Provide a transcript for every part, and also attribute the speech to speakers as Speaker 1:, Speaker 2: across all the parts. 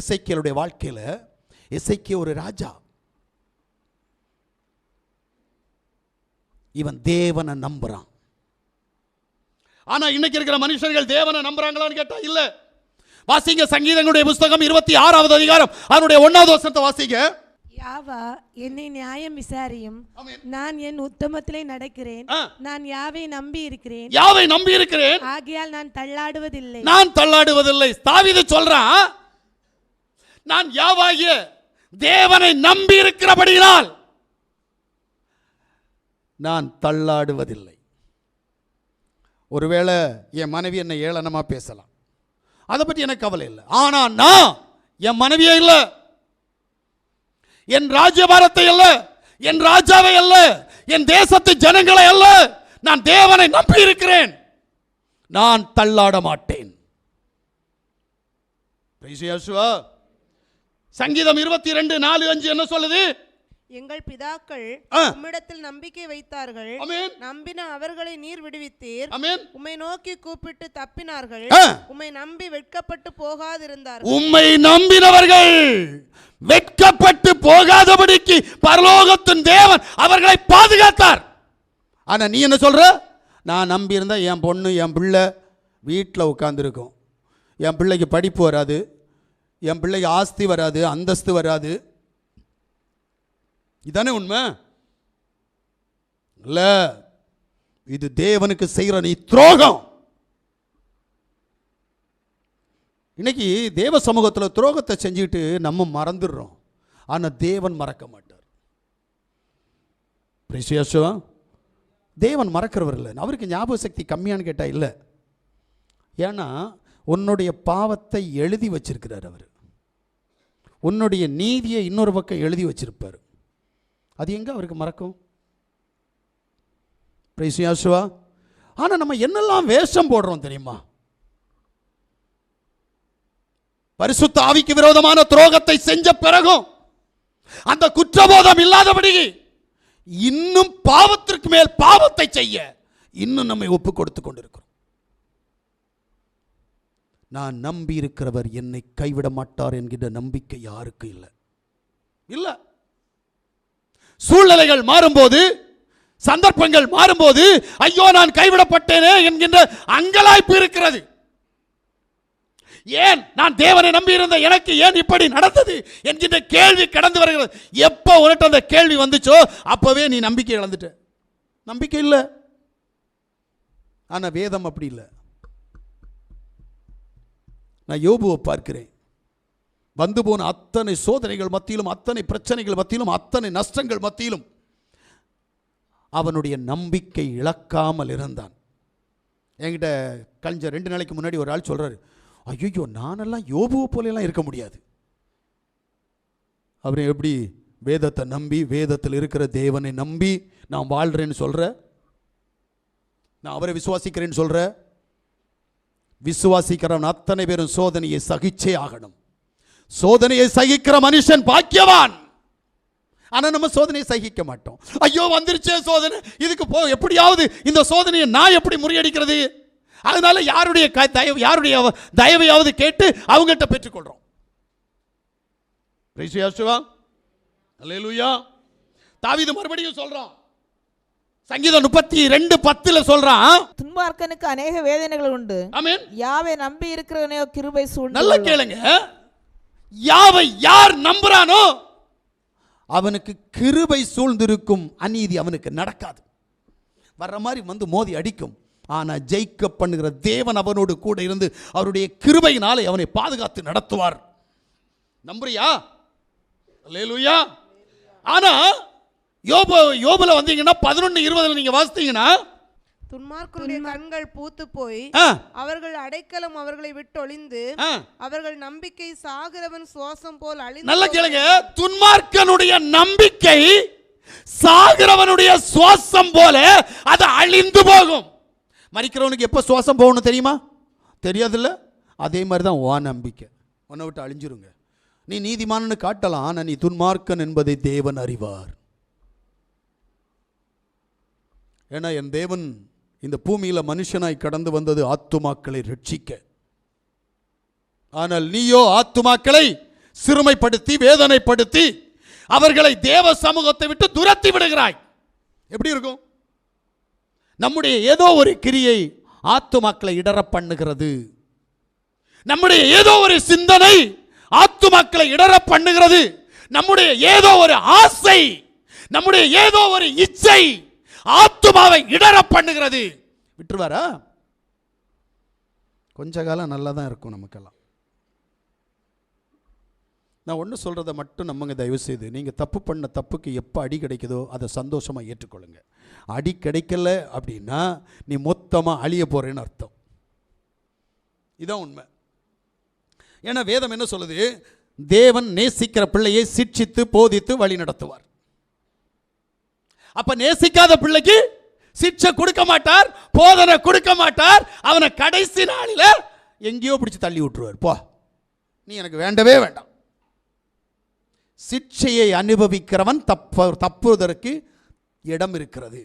Speaker 1: எசைக்கியலுடைய வாழ்க்கையில் எசைக்கிய ஒரு ராஜா. இவன் தேவனை நம்புறான். ஆனா இன்னைக்கு இருக்கிற மனுஷர்கள் தேவனை நம்புறாங்களான்னு கேட்டா இல்ல. வாசிங்க சங்கீதங்களுடைய புஸ்தகம் இருபத்தி ஆறாவது அதிகாரம். அதனுடைய ஒன்னாவது வருஷத்தை வாசிங்க.
Speaker 2: யாவா என்னை நியாயம் விசாரியும். நான் என் உத்தமத்திலே நடக்கிறேன். நான் யாவை நம்பி இருக்கிறேன்
Speaker 1: யாவை நம்பி இருக்கிறேன்
Speaker 2: ஆகையால் நான் தள்ளாடுவதில்லை.
Speaker 1: நான் தள்ளாடுவதில்லை. தாவீது சொல்றான் நான் யாவாகிய தேவனை நம்பி இருக்கிறபடியினால் நான் தள்ளாடுவதில்லை. ஒருவேளை என் மனைவி என்னை ஏளனமாக பேசலாம். அதை பற்றி எனக்கு கவலை இல்லை. ஆனால் நான் என் மனைவியே இல்லை. என் ராஜ்யபாரத்தை அல்ல என் ராஜாவை அல்ல என் தேசத்து ஜனங்களை அல்ல. நான் தேவனை நம்பி இருக்கிறேன். நான் தள்ளாட மாட்டேன். Praise சங்கீதம் இருபத்தி ரெண்டு நாலு அஞ்சு என்ன சொல்லுது?
Speaker 3: எங்கள் பிதாக்கள். உம்மிடத்தில் நம்பிக்கை வைத்தார்கள். நம்பின அவர்களை நீர் விடுவித்தீர். உம்மை நோக்கி கூப்பிட்டு தப்பினார்கள். உம்மை நம்பி வெட்கப்பட்டு போகாதிருந்தார்கள்.
Speaker 1: உம்மை நம்பினவர்கள் வெட்கப்பட்டு போகாதபடிக்கு பரலோகத்தின் தேவன் அவர்களை பாதுகாத்தார். ஆனா நீ என்ன சொல்ற? நான் நம்பி இருந்தா என் பொண்ணு என் பிள்ளை வீட்டில் உட்காந்துருக்கும் என் பிள்ளைக்கு படிப்பு வராது. என் பிள்ளைக்கு ஆஸ்தி வராது அந்தஸ்து வராது. இதானே உண்மை? இல்லை இது தேவனுக்கு செய்கிற நீ துரோகம். இன்னைக்கு தேவ சமூகத்தில் துரோகத்தை செஞ்சுக்கிட்டு நம்ம மறந்துடுறோம். ஆனால் தேவன் மறக்க மாட்டார். பிரிசியாசுவா தேவன் மறக்கிறவர் இல்லை. அவருக்கு ஞாபக சக்தி கம்மியான்னு கேட்டால் இல்லை. ஏன்னா உன்னுடைய பாவத்தை எழுதி வச்சிருக்கிறார் அவர். உன்னுடைய நீதியை இன்னொரு பக்கம் எழுதி வச்சிருப்பார். அது எங்கே அவருக்கு மறக்கும்? பிரைசுயாசுவா ஆனால் நம்ம என்னெல்லாம் வேஷம் போடுறோம் தெரியுமா? பரிசுத்த ஆவிக்கு விரோதமான துரோகத்தை செஞ்ச பிறகும் அந்த குற்றபோதம் இல்லாதபடி இன்னும் பாவத்திற்கு மேல் பாவத்தை செய்ய இன்னும் நம்மை ஒப்பு கொடுத்து கொண்டிருக்கிறோம். நான் நம்பி இருக்கிறவர் என்னை கைவிட மாட்டார் என்கிற நம்பிக்கை யாருக்கு இல்லை? இல்லை. சூழ்நிலைகள் மாறும்போது சந்தர்ப்பங்கள் மாறும்போது ஐயோ நான் கைவிடப்பட்டேனே என்கின்ற அங்கலாய்ப்பு இருக்கிறது. ஏன்? நான் தேவனை நம்பியிருந்த எனக்கு ஏன் இப்படி நடந்தது என்கின்ற கேள்வி கடந்து வருகிறது. எப்போ உனட்டு அந்த கேள்வி வந்துச்சோ அப்பவே நீ நம்பிக்கை இழந்துட்ட. நம்பிக்கை இல்லை. ஆனால் வேதம் அப்படி இல்லை. நான் யோபுவை பார்க்கிறேன். வந்து போன அத்தனை சோதனைகள் மத்தியிலும் அத்தனை பிரச்சனைகள் மத்தியிலும் அத்தனை நஷ்டங்கள் மத்தியிலும் அவனுடைய நம்பிக்கை இழக்காமல் இருந்தான். என்கிட்ட கழிஞ்ச ரெண்டு நாளைக்கு முன்னாடி ஒரு ஆள் சொல்கிறாரு ஐயோ நானெல்லாம் யோபுவை போலெல்லாம் இருக்க முடியாது. அவர் எப்படி வேதத்தை நம்பி வேதத்தில் இருக்கிற தேவனை நம்பி நான் வாழ்கிறேன்னு சொல்கிற நான் அவரை விசுவாசிக்கிறேன்னு சொல்கிற விசுவாசிக்கிறவன் அத்தனை பேரும் சோதனையை சகிச்சே ஆகணும். சோதனையை சகிக்கிற மனுஷன் பாக்கியவான். ஆனால் நம்ம சோதனையை சகிக்க மாட்டோம். ஐயோ வந்துருச்சே சோதனை. இதுக்கு போ எப்படியாவது இந்த சோதனையை நான் எப்படி முறியடிக்கிறது? அதனால யாருடைய க- தயவு யாருடைய தயவையாவது கேட்டு அவங்கள்ட்ட பெற்றுக்கொள்கிறோம் Praise Yeshua. Hallelujah. தாவீது மறுபடியும் சொல்கிறான் சங்கீதம் முப்பத்தி ரெண்டு பத்துல சொல்றான்.
Speaker 4: துன்மார்க்கனுக்கு அநேக வேதனைகள் உண்டு.
Speaker 1: ஆமென்.
Speaker 4: யாவை நம்பி இருக்கிறவனையோ கிருபை சூழ்ந்து
Speaker 1: நல்லா. கேளுங்க. யாவை யார் நம்புறானோ அவனுக்கு கிருபை சூழ்ந்திருக்கும் அநீதி அவனுக்கு நடக்காது. வர்ற மாதிரி வந்து மோதி அடிக்கும். ஆனா ஜெயிக்க பண்ணுகிற தேவன் அவனோடு கூட இருந்து அவருடைய கிருபையினாலே அவனை பாதுகாத்து நடத்துவார். நம்புறியா? அல்லேலூயா. ஆனா யோபு யோபுல வந்தீங்கன்னா பதினொன்னு இருபதுல நீங்க வாசித்தீங்கன்னா
Speaker 3: துன்மார்க்கருடைய கண்கள் பூத்து போய்
Speaker 1: ஆ,
Speaker 3: அவர்கள் அடைக்கலம் அவர்களை விட்டொழிந்து
Speaker 1: ஆ,
Speaker 3: அவர்கள் நம்பிக்கை சாகிறவன் சுவாசம் போல் அழிந்து
Speaker 1: நல்ல. கேளுங்க. துன்மார்க்கனுடைய நம்பிக்கை சாகிறவனுடைய சுவாசம் போல அது அழிந்து போகும். மறிக்கிறவனுக்கு எப்போ சுவாசம் போகணும் தெரியுமா? தெரியாதுல்ல? அதே மாதிரி தான் உன் நம்பிக்கை. உன்னை விட்டு அழிஞ்சிருங்க. நீ நீதிமானன்னு காட்டலாம் ஆனால் நீ துன்மார்க்கன் என்பதை தேவன் அறிவார். ஏன்னா என் தேவன் இந்த பூமியில் மனுஷனாய் கடந்து வந்தது ஆத்துமாக்களை ரட்சிக்க. ஆனால் நீயோ ஆத்துமாக்களை சிறுமைப்படுத்தி வேதனைப்படுத்தி அவர்களை தேவ சமூகத்தை விட்டு துரத்தி விடுகிறாய். எப்படி இருக்கும்? நம்முடைய ஏதோ ஒரு கிரியை ஆத்துமாக்களை இடற பண்ணுகிறது நம்முடைய ஏதோ ஒரு சிந்தனை ஆத்துமாக்களை இடற பண்ணுகிறது நம்முடைய ஏதோ ஒரு ஆசை நம்முடைய ஏதோ ஒரு இச்சை ஆத்துமாவை இடர பண்ணுகிறது. விட்டுருவாரா? கொஞ்ச காலம் நல்லா தான் இருக்கும் நமக்கெல்லாம். நான் ஒன்று சொல்கிறத மட்டும் நம்மங்க தயவு செய்து நீங்கள் தப்பு பண்ண தப்புக்கு எப்போ அடி கிடைக்குதோ அதை சந்தோஷமாக ஏற்றுக்கொள்ளுங்க. அடி கிடைக்கல அப்படின்னா நீ மொத்தமாக அழிய போகிறேன்னு அர்த்தம். இதான் உண்மை. ஏன்னா வேதம் என்ன சொல்லுது? தேவன் நேசிக்கிற பிள்ளையை சிட்சித்து போதித்து வழி நடத்துவார் அப்ப நேசிக்காத பிள்ளைக்கு சிக்ஷை கொடுக்க மாட்டார் போதனை கொடுக்க மாட்டார் அவனை கடைசி நாளில் எங்கேயோ பிடிச்சி தள்ளி விட்டுருவார். போ. நீ எனக்கு வேண்டவே வேண்டாம். சிக்ஷையை அனுபவிக்கிறவன் தப்ப தப்புவதற்கு இடம் இருக்கிறது.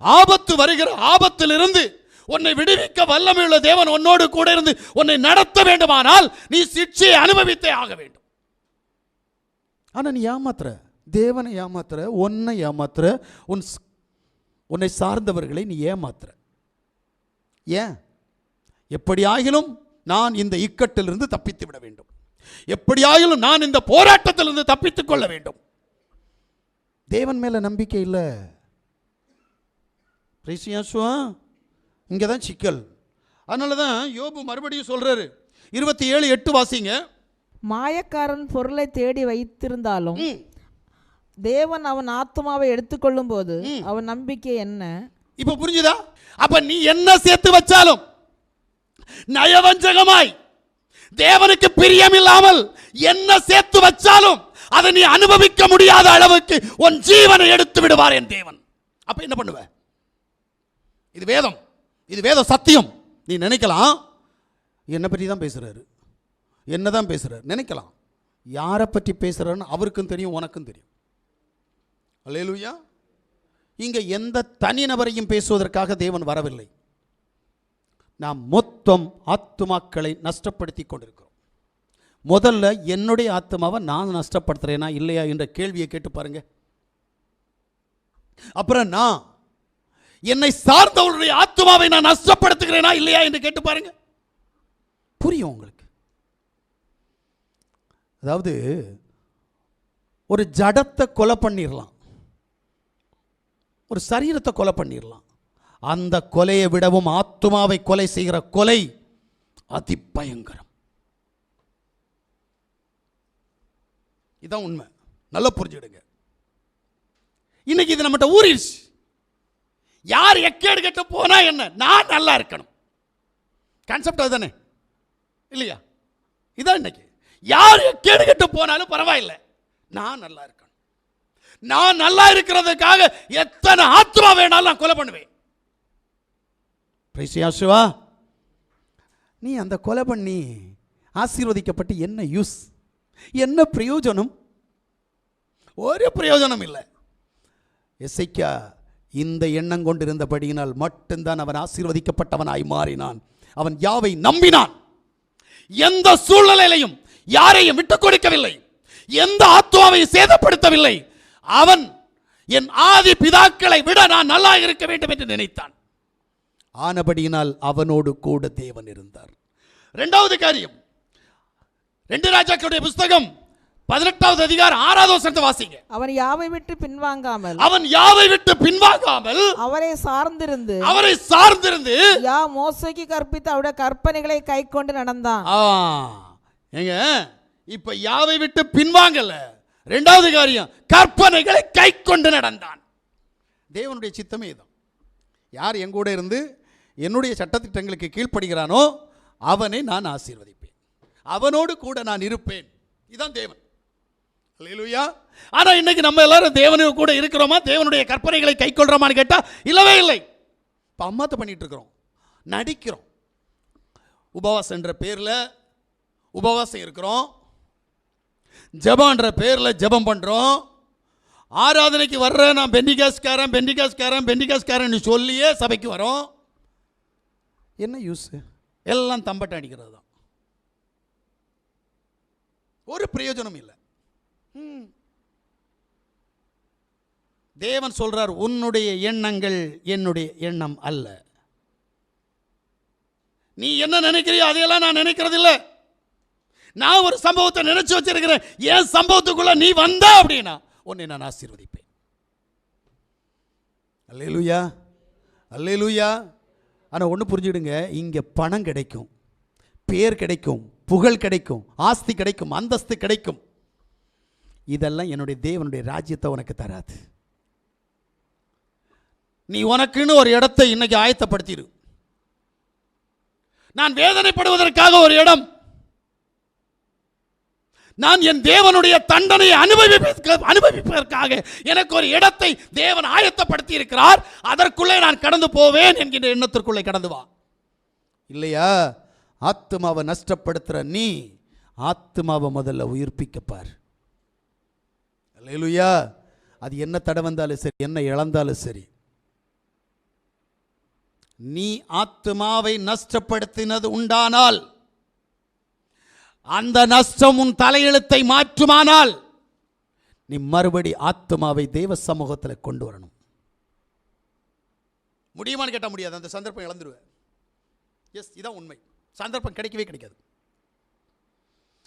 Speaker 1: ஆபத்து வருகிற ஆபத்திலிருந்து உன்னை விடுவிக்க வல்லமையுள்ள தேவன் உன்னோடு கூட இருந்து உன்னை நடத்த வேண்டுமானால் நீ சிக்ஷையை அனுபவித்தே ஆக வேண்டும். ஆனால் நீ ஏமாத்துற. தேவனை ஏமாத்துற உன்னை ஏமாத்துற உன் உன்னை சார்ந்தவர்களை நீ ஏமாத்துற. ஏன்? எப்படியாகிலும் நான் இந்த இக்கட்டிலிருந்து தப்பித்து விட வேண்டும். எப்படியாகிலும் நான் இந்த போராட்டத்திலிருந்து தப்பித்துக் கொள்ள வேண்டும். தேவன் மேல நம்பிக்கை இல்லை. பிரைசியாசுவா இங்கே தான் சிக்கல். அதனால தான் யோபு மறுபடியும் சொல்றாரு. இருபத்தி ஏழு எட்டு வாசிங்க.
Speaker 4: மாயக்காரன் பொருளை தேடி வைத்திருந்தாலும். தேவன் அவன் ஆத்துமாவை எடுத்துக்கொள்ளும் போது அவன் நம்பிக்கை என்ன?
Speaker 1: இப்ப புரிஞ்சுதா? அப்ப நீ என்ன சேர்த்து வச்சாலும் நயவஞ்சகமாய் தேவனுக்கு பிரியம் இல்லாமல் என்ன சேர்த்து வச்சாலும் அதை நீ அனுபவிக்க முடியாத அளவுக்கு உன் ஜீவனை எடுத்து விடுவார் என் தேவன். அப்ப என்ன பண்ணுவ? இது வேதம். இது வேத சத்தியம். நீ நினைக்கலாம் என்னை பற்றி தான் பேசுறாரு. என்ன தான் பேசுறாரு? நினைக்கலாம். யாரை பற்றி பேசுறாருன்னு அவருக்கும் தெரியும் உனக்கும் தெரியும். அலேலுயா இங்க எந்த தனிநபரையும் பேசுவதற்காக தேவன் வரவில்லை. நாம் மொத்தம் ஆத்துமாக்களை நஷ்டப்படுத்தி கொண்டிருக்கிறோம். முதல்ல என்னுடைய ஆத்மாவை நான் நஷ்டப்படுத்துறேனா இல்லையா என்ற கேள்வியை கேட்டு பாருங்க. அப்புறம் நான் என்னை சார்ந்தவருடைய ஆத்மாவை நான் நஷ்டப்படுத்துகிறேனா இல்லையா என்று கேட்டு பாருங்க. புரியும் உங்களுக்கு? அதாவது ஒரு ஜடத்தை கொலை பண்ணிடலாம் ஒரு சரீரத்தை கொலை பண்ணிடலாம் அந்த கொலையை விடவும் ஆத்துமாவை கொலை செய்கிற கொலை அதிபயங்கரம். இதான் உண்மை. நல்லா புரிஞ்சுடுங்க இன்னைக்கு இது நம்மகிட்ட ஊறிடுச்சு. யார் எக்கேடு கெட்டு போனா என்ன? நான் நல்லா இருக்கணும். கான்செப்ட் அதுதானே? இல்லையா? இதான் இன்னைக்கு. யார் எக்கேடு கெட்டு போனாலும் பரவாயில்லை. நான் நல்லா இருக்கணும். நான் நல்லா இருக்கிறதுக்காக எத்தனை ஆத்மா வேணாலும் நான் கொலை பண்ணுவேன். சிவா நீ அந்த கொலை பண்ணி ஆசீர்வதிக்கப்பட்டு என்ன யூஸ் என்ன பிரயோஜனம்? ஒரு பிரயோஜனம் இல்லை. எசைக்கா இந்த எண்ணம் கொண்டிருந்தபடியினால் மட்டும்தான் அவன் ஆசீர்வதிக்கப்பட்டவனாய் மாறினான். அவன் யாவை நம்பினான்? எந்த சூழ்நிலையிலையும் யாரையும் விட்டுக் கொடுக்கவில்லை. எந்த ஆத்மாவை சேதப்படுத்தவில்லை. அவன் என் ஆதி பிதாக்களை விட நான் நல்லா இருக்க வேண்டும் என்று நினைத்தான். ஆனபடியினால் அவனோடு கூட தேவன் இருந்தார். இரண்டாவது காரியம். ரெண்டு ராஜாக்களுடைய புஸ்தகம் பதினெட்டாவது அதிகாரம் ஆறாவது வசனத்தை வாசிங்க.
Speaker 4: அவன் யாவை விட்டு பின்வாங்காமல்
Speaker 1: அவன் யாவை விட்டு பின்வாங்காமல்
Speaker 4: அவரை சார்ந்திருந்து
Speaker 1: அவரை சார்ந்திருந்து
Speaker 4: யா மோசைக்கு கற்பித்த அவருடைய கற்பனைகளை கை கொண்டு நடந்தான்.
Speaker 1: ஆ ஏங்க இப்ப யாவை விட்டு பின்வாங்கல? ரெண்டாவது காரியம் கற்பனைகளை கை கொண்டு நடந்தான். தேவனுடைய சித்தமே இதுதான் யார் எங்கூட இருந்து என்னுடைய சட்டத்திட்டங்களுக்கு கீழ்ப்படுகிறானோ அவனை நான் ஆசீர்வதிப்பேன். அவனோடு கூட நான் இருப்பேன். இதுதான் தேவன். இல்லையா ஆனால் இன்னைக்கு நம்ம எல்லாரும் தேவனு கூட இருக்கிறோமா? தேவனுடைய கற்பனைகளை கை கொள்றோமான்னு கேட்டால் இல்லவே இல்லை. இப்போ அம்மாத்த பண்ணிகிட்டு இருக்கிறோம் நடிக்கிறோம். உபவாசம் என்ற பேரில் உபவாசம் இருக்கிறோம். ஜெபம்ன்ற பேரில் ஜெபம் பண்ணுறோம் ஆராதனைக்கு வர்ற நான் பெண்டிகாஸ்காரன் பெண்டிகாஸ்காரன் பெண்டிகாஸ்காரன் சொல்லியே சபைக்கு வரோம். என்ன யூஸ் எல்லாம் தம்பட்டை அடிக்கிறது தான். ஒரு பிரயோஜனம் இல்லை. ம். தேவன் சொல்றார் உன்னுடைய எண்ணங்கள் என்னுடைய எண்ணம் அல்ல. நீ என்ன நினைக்கிறியோ அதையெல்லாம் நான் நினைக்கிறது இல்ல நான் ஒரு சம்பவத்தை நினைச்சு வச்சிருக்கிறேன். என் சம்பவத்துக்குள்ள நீ வந்த அப்படின்னா உன்னை நான் ஆசீர்வதிப்பேன். அல்லேலூயா. அல்லேலூயா. ஆனால் ஒன்று புரிஞ்சுடுங்க இங்கே பணம் கிடைக்கும். பேர் கிடைக்கும். புகழ் கிடைக்கும். ஆஸ்தி கிடைக்கும். அந்தஸ்து கிடைக்கும். இதெல்லாம் என்னுடைய தேவனுடைய ராஜ்யத்தை உனக்கு தராது. நீ உனக்குன்னு ஒரு இடத்தை இன்னைக்கு ஆயத்தப்படுத்திடு நான் வேதனைப்படுவதற்காக ஒரு இடம் நான் என் தேவனுடைய தண்டனையை அனுபவிப்பதற்கு அனுபவிப்பதற்காக எனக்கு ஒரு இடத்தை தேவன் ஆயத்தப்படுத்தி இருக்கிறார் அதற்குள்ளே நான் கடந்து போவேன் என்கின்ற எண்ணத்திற்குள்ளே கடந்து வா. இல்லையா? ஆத்மாவை நஷ்டப்படுத்துகிற நீ ஆத்மாவை முதல்ல உயிர்ப்பிக்கப்பார் இல்லையா அது என்ன தடை வந்தாலும் சரி என்ன இழந்தாலும் சரி. நீ ஆத்மாவை நஷ்டப்படுத்தினது உண்டானால் அந்த நஷ்டம் உன் தலையெழுத்தை மாற்றுமானால் நீ மறுபடி ஆத்மாவை தேவ சமூகத்தில் கொண்டு வரணும். முடியுமான்னு கேட்ட முடியாது. அந்த சந்தர்ப்பம் இழந்துருவேன். எஸ் இதான் உண்மை. சந்தர்ப்பம் கிடைக்கவே கிடைக்காது.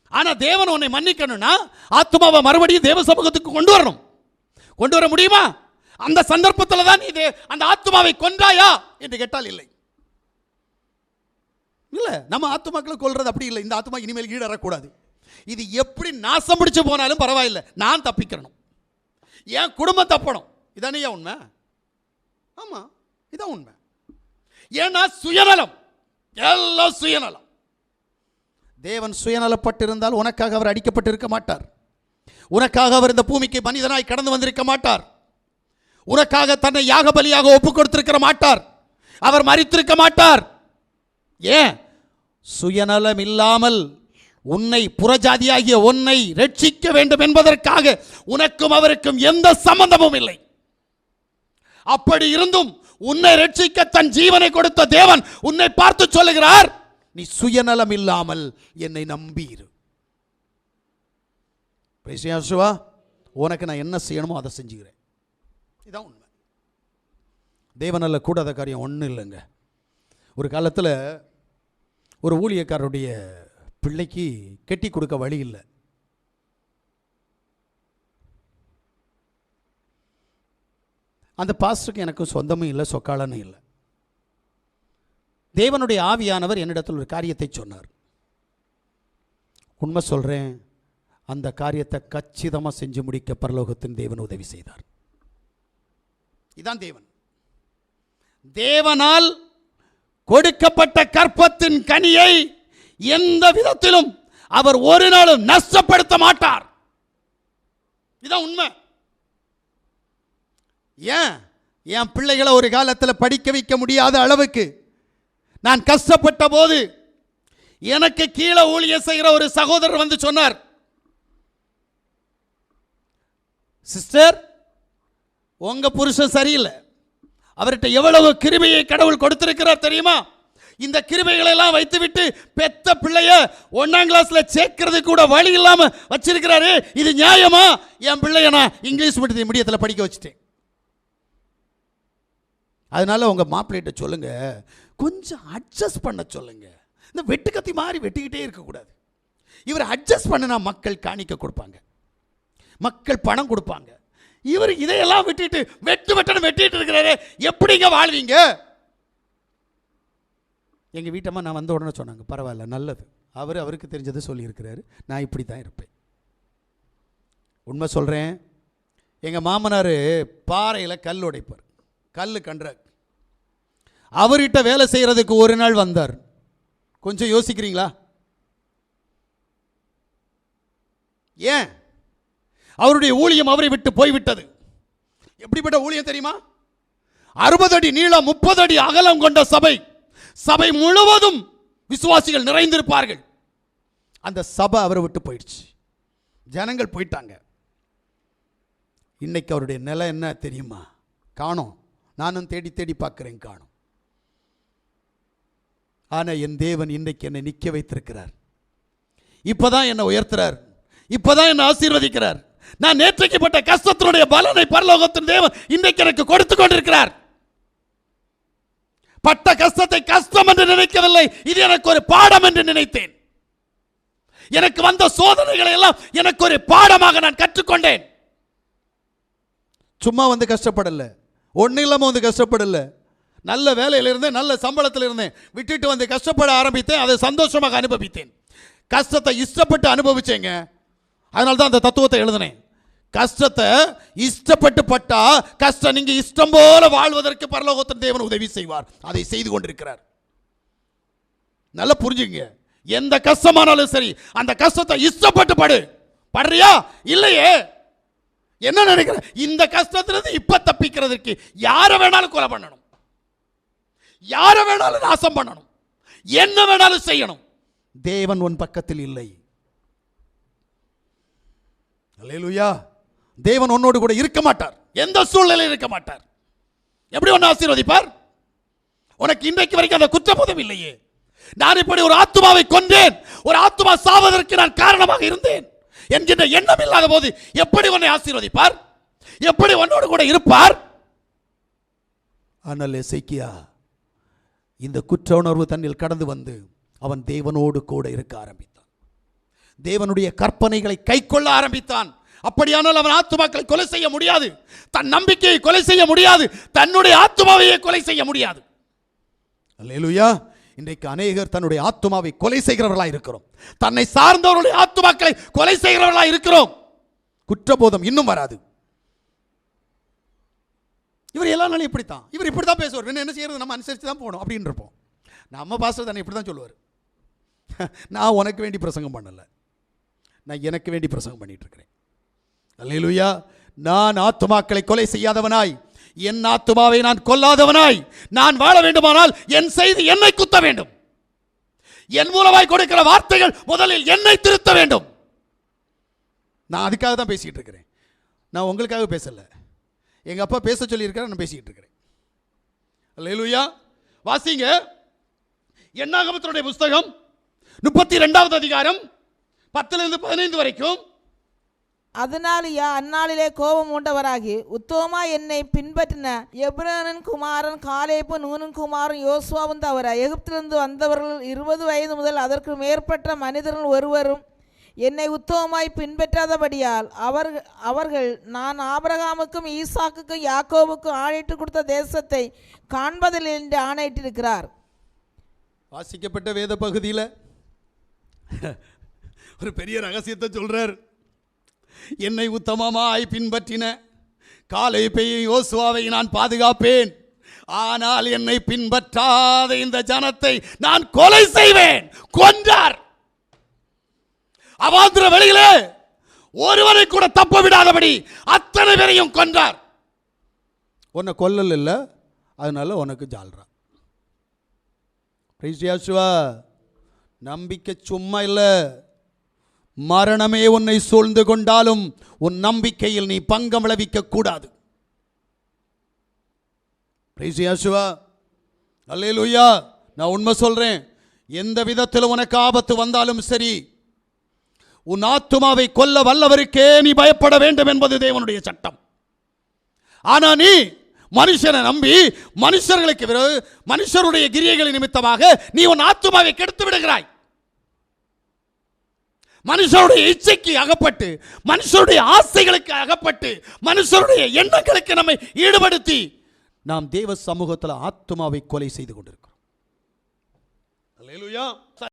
Speaker 1: ஆனால் தேவன் உன்னை மன்னிக்கணும்னா ஆத்மாவை மறுபடியும் தேவ சமூகத்துக்கு கொண்டு வரணும். கொண்டு வர முடியுமா? அந்த சந்தர்ப்பத்தில் தான் நீ தே- அந்த ஆத்மாவை கொன்றாயா? என்று கேட்டால் இல்லை. இல்லை நம்ம ஆத்மாக்களை கொள்வது அப்படி இல்லை. இந்த ஆத்மா இனிமேல் ஈடறக்கூடாது. இது எப்படி நாசம் பிடிச்சு போனாலும் பரவாயில்லை. நான் தப்பிக்கிறணும் என் குடும்பம் தப்பணும். இதானே உண்மை? ஆமாம் இதான் உண்மை. ஏன்னா சுயநலம். எல்லாம் சுயநலம். தேவன் சுயநலப்பட்டிருந்தால் உனக்காக அவர் அடிக்கப்பட்டிருக்க மாட்டார். உனக்காக அவர் இந்த பூமிக்கு மனிதனாய் கடந்து வந்திருக்க மாட்டார். உனக்காக தன்னை யாக பலியாக ஒப்பு கொடுத்திருக்க மாட்டார். அவர் மறித்திருக்க மாட்டார். ஏன்? சுயநலம் இல்லாமல் உன்னை புறஜாதியாகிய உன்னை ரட்சிக்க வேண்டும் என்பதற்காக உனக்கும் அவருக்கும் எந்த சம்பந்தமும் இல்லை. அப்படி இருந்தும் உன்னை ரட்சிக்க தன் ஜீவனை கொடுத்த தேவன் உன்னை பார்த்து சொல்லுகிறார் நீ சுயநலம் இல்லாமல் என்னை நம்பியிரு பேசியாசுவா உனக்கு நான் என்ன செய்யணுமோ அதை செஞ்சுக்கிறேன். இதான் உண்மை. தேவனல்ல கூடாத காரியம் ஒன்றும் இல்லைங்க. ஒரு காலத்தில் ஒரு ஊழியக்காரருடைய பிள்ளைக்கு கெட்டி கொடுக்க வழி இல்லை. அந்த பாஸ்டருக்கு எனக்கும் சொந்தமும் இல்லை சொக்காலனும் இல்லை. தேவனுடைய ஆவியானவர் என்னிடத்தில் ஒரு காரியத்தை சொன்னார். உண்மை சொல்கிறேன் அந்த காரியத்தை கச்சிதமாக செஞ்சு முடிக்க பரலோகத்தின் தேவன் உதவி செய்தார். இதான் தேவன். தேவனால் கொடுக்கப்பட்ட கற்பத்தின் கனியை எந்த விதத்திலும் அவர் ஒரு நாளும் நஷ்டப்படுத்த மாட்டார். இதான் உண்மை. ஏன்? என் பிள்ளைகளை ஒரு காலத்தில் படிக்க வைக்க முடியாத அளவுக்கு நான் கஷ்டப்பட்ட போது எனக்கு கீழே ஊழியர் செய்கிற ஒரு சகோதரர் வந்து சொன்னார். சிஸ்டர் உங்க புருஷன் சரியில்லை. அவர்கிட்ட எவ்வளவு கிருபையை கடவுள் கொடுத்திருக்கிறார் தெரியுமா? இந்த கிருபைகளை எல்லாம் வைத்துவிட்டு பெத்த பிள்ளைய ஒன்னாம் கிளாஸ்ல சேர்க்கறது கூட வழி இல்லாம வச்சிருக்கிறாரு இது நியாயமா? என் பிள்ளைய நான் இங்கிலீஷ் மீடியத்தை மீடியத்தில் படிக்க வச்சுட்டேன். அதனால உங்க மாப்பிள்ளைகிட்ட சொல்லுங்க. கொஞ்சம் அட்ஜஸ்ட் பண்ண சொல்லுங்க. இந்த வெட்டுக்கத்தி மாதிரி வெட்டிக்கிட்டே இருக்கக்கூடாது. இவர் அட்ஜஸ்ட் பண்ணினா மக்கள் காணிக்க கொடுப்பாங்க. மக்கள் பணம் கொடுப்பாங்க. இவர் இதையெல்லாம் விட்டுட்டு வெட்டு வெட்டன்னு வெட்டிட்டு இருக்கிறாரு. எப்படிங்க வாழ்வீங்க? எங்கள் வீட்டம்மா நான் வந்த உடனே சொன்னாங்க பரவாயில்ல நல்லது. அவர் அவருக்கு தெரிஞ்சதை சொல்லியிருக்கிறாரு. நான் இப்படி தான் இருப்பேன். உண்மை சொல்கிறேன் எங்கள் மாமனார் பாறையில் கல் உடைப்பார். கல் கன்றார். அவர்கிட்ட வேலை செய்கிறதுக்கு ஒரு நாள் வந்தார். கொஞ்சம் யோசிக்கிறீங்களா? ஏன்? அவருடைய ஊழியம் அவரை விட்டு போய்விட்டது. எப்படிப்பட்ட ஊழியம் தெரியுமா? அறுபது அடி நீளம் முப்பது அடி அகலம் கொண்ட சபை. சபை முழுவதும் விசுவாசிகள் நிறைந்திருப்பார்கள். அந்த சபை அவரை விட்டு போயிடுச்சு. ஜனங்கள் போயிட்டாங்க. இன்னைக்கு அவருடைய நிலை என்ன தெரியுமா? காணோம். நானும் தேடி தேடி பார்க்குறேன் காணோம். ஆனால் என் தேவன் இன்னைக்கு என்னை நிற்க வைத்திருக்கிறார். இப்பதான் என்னை உயர்த்துறார். இப்போதான் என்னை ஆசீர்வதிக்கிறார். நான் நேற்றைக்கு பட்ட கஷ்டத்தினுடைய பலனை பரலோகத்தின் தேவன் இன்றைக்கு எனக்கு கொடுத்து கொண்டிருக்கிறார். பட்ட கஷ்டத்தை கஷ்டம் என்று நினைக்கவில்லை. இது எனக்கு ஒரு பாடம் என்று நினைத்தேன். எனக்கு வந்த சோதனைகளை எல்லாம் எனக்கு ஒரு பாடமாக நான் கற்றுக்கொண்டேன். சும்மா வந்து கஷ்டப்படல. ஒன்றும் இல்லாமல் வந்து கஷ்டப்படல. நல்ல வேலையில் இருந்தேன் நல்ல சம்பளத்தில் இருந்தேன். விட்டுட்டு வந்து கஷ்டப்பட ஆரம்பித்தேன் அதை சந்தோஷமாக அனுபவித்தேன். கஷ்டத்தை இஷ்டப்பட்டு அனுபவிச்சேங்க. அதனால தான் அந்த தத்துவத்தை எழுதினேன். கஷ்டத்தை இஷ்டப்பட்டு பட்டா கஷ்டம் நீங்க இஷ்டம் போல வாழ்வதற்கு பரலோகத்தின் தேவன் உதவி செய்வார். அதை செய்து கொண்டிருக்கிறார். நல்லா புரிஞ்சுங்க எந்த கஷ்டமானாலும் சரி அந்த கஷ்டத்தை இஷ்டப்பட்டு படு. படுறியா? இல்லையே. என்ன நினைக்கிற? இந்த கஷ்டத்திலிருந்து இப்ப தப்பிக்கிறதுக்கு யாரை வேணாலும் கொலை பண்ணணும். யாரை வேணாலும் நாசம் பண்ணணும். என்ன வேணாலும் செய்யணும். தேவன் உன் பக்கத்தில் இல்லை. அலையலுயா தேவன் உன்னோடு கூட இருக்க மாட்டார். எந்த சூழ்நிலையில் இருக்க மாட்டார். எப்படி உன்னை ஆசீர்வதிப்பார்? உனக்கு இன்றைக்கு வரைக்கும் அந்த குற்றபோதம் இல்லையே. நான் இப்படி ஒரு ஆத்துமாவை கொன்றேன். ஒரு ஆத்துமா சாவதற்கு நான் காரணமாக இருந்தேன். என்கின்ற எண்ணம் இல்லாத போது எப்படி உன்னை ஆசீர்வதிப்பார்? எப்படி உன்னோடு கூட இருப்பார்? ஆனால் எசைக்கியா இந்த குற்ற உணர்வு தன்னில் கடந்து வந்து அவன் தேவனோடு கூட இருக்க ஆரம்பித்தான். தேவனுடைய கற்பனைகளை கைக்கொள்ள ஆரம்பித்தான். அப்படியானால் அவன் ஆத்துமாக்களை கொலை செய்ய முடியாது. தன் நம்பிக்கையை கொலை செய்ய முடியாது. தன்னுடைய ஆத்துமாவையே கொலை செய்ய முடியாது. அல்லேலுயா. இன்றைக்கு அநேகர் தன்னுடைய ஆத்துமாவை கொலை செய்கிறவர்களாக இருக்கிறோம். தன்னை சார்ந்தவர்களுடைய ஆத்துமாக்களை கொலை செய்கிறவர்களாக இருக்கிறோம். குற்றபோதம் இன்னும் வராது. இவர் எல்லா நாளும் இப்படித்தான். இவர் இப்படி தான் பேசுவார். என்ன என்ன செய்யறது? நம்ம அனுசரித்து தான் போகணும் அப்படின்னு இருப்போம். நம்ம பாஸ்டர் தானே இப்படி தான் சொல்லுவார். நான் உனக்கு வேண்டி பிரசங்கம் பண்ணலை. நான் எனக்கு வேண்டி பிரசங்கம் பண்ணிட்டு இருக்கிறேன் அல்லேலூயா நான் ஆத்துமாக்களை கொலை செய்யாதவனாய் என் ஆத்துமாவை நான் கொல்லாதவனாய் நான் வாழ வேண்டுமானால் என் செய்தி என்னை குத்த வேண்டும். என் மூலமாய் கொடுக்கிற வார்த்தைகள் முதலில் என்னை திருத்த வேண்டும். நான் அதுக்காக தான் பேசிக்கிட்டு இருக்கிறேன் நான் உங்களுக்காக பேசலை. எங்கள் அப்பா பேச சொல்லியிருக்காரு நான் பேசிக்கிட்டு இருக்கிறேன் அல்லேலூயா வாசிங்க. என்னாகமத்தினுடைய புஸ்தகம் முப்பத்தி ரெண்டாவது அதிகாரம் பத்திலிருந்து பதினைந்து வரைக்கும்.
Speaker 4: அதனாலியா அந்நாளிலே கோபம் உண்டவராகி உத்தோமா என்னை பின்பற்றின எப்ரனின் குமாரன் காலேப்பு நூனின் குமாரன் யோசுவாவும் தவிர எகிப்திலிருந்து வந்தவர்கள் இருபது வயது முதல் அதற்கு மேற்பட்ட மனிதர்கள் ஒருவரும் என்னை உத்தமமாய் பின்பற்றாதபடியால் அவர் அவர்கள் நான் ஆபிரகாமுக்கும் ஈசாக்குக்கும் யாக்கோவுக்கும் ஆணையிட்டு கொடுத்த தேசத்தை காண்பதில்லை என்று ஆணையிட்டிருக்கிறார்.
Speaker 1: வாசிக்கப்பட்ட வேத பகுதியில்? ஒரு பெரிய ரகசியத்தை சொல்றார். என்னை உத்தமமாய் பின்பற்றின காலை பெய்யும் யோசுவாவை நான் பாதுகாப்பேன். ஆனால் என்னை பின்பற்றாத இந்த ஜனத்தை நான் கொலை செய்வேன். கொன்றார். அவாந்திர வெளியிலே ஒருவரை கூட தப்ப விடாதபடி அத்தனை பேரையும் கொன்றார். உன்னை கொல்லல் இல்லை அதனால உனக்கு ஜால்ரா. பிரைசியாசுவா நம்பிக்கை சும்மா இல்லை. மரணமே உன்னை சூழ்ந்து கொண்டாலும் உன் நம்பிக்கையில் நீ பங்கம் விளைவிக்க கூடாது. பிரைசியாசுவா அல்லேலூயா நான் உண்மை சொல்றேன். எந்த விதத்தில் உனக்கு ஆபத்து வந்தாலும் சரி உன் ஆத்துமாவை கொல்ல வல்லவருக்கே நீ பயப்பட வேண்டும் என்பது தேவனுடைய சட்டம். ஆனா நீ மனுஷனை நம்பி மனுஷர்களுக்கு மனுஷருடைய கிரியைகளின் நிமித்தமாக நீ உன் ஆத்துமாவை கெடுத்து விடுகிறாய். மனுஷருடைய இச்சைக்கு அகப்பட்டு மனுஷருடைய ஆசைகளுக்கு அகப்பட்டு மனுஷருடைய எண்ணங்களுக்கு நம்மை ஈடுபடுத்தி நாம் தேவ சமூகத்தில் ஆத்மாவை கொலை செய்து கொண்டிருக்கிறோம்.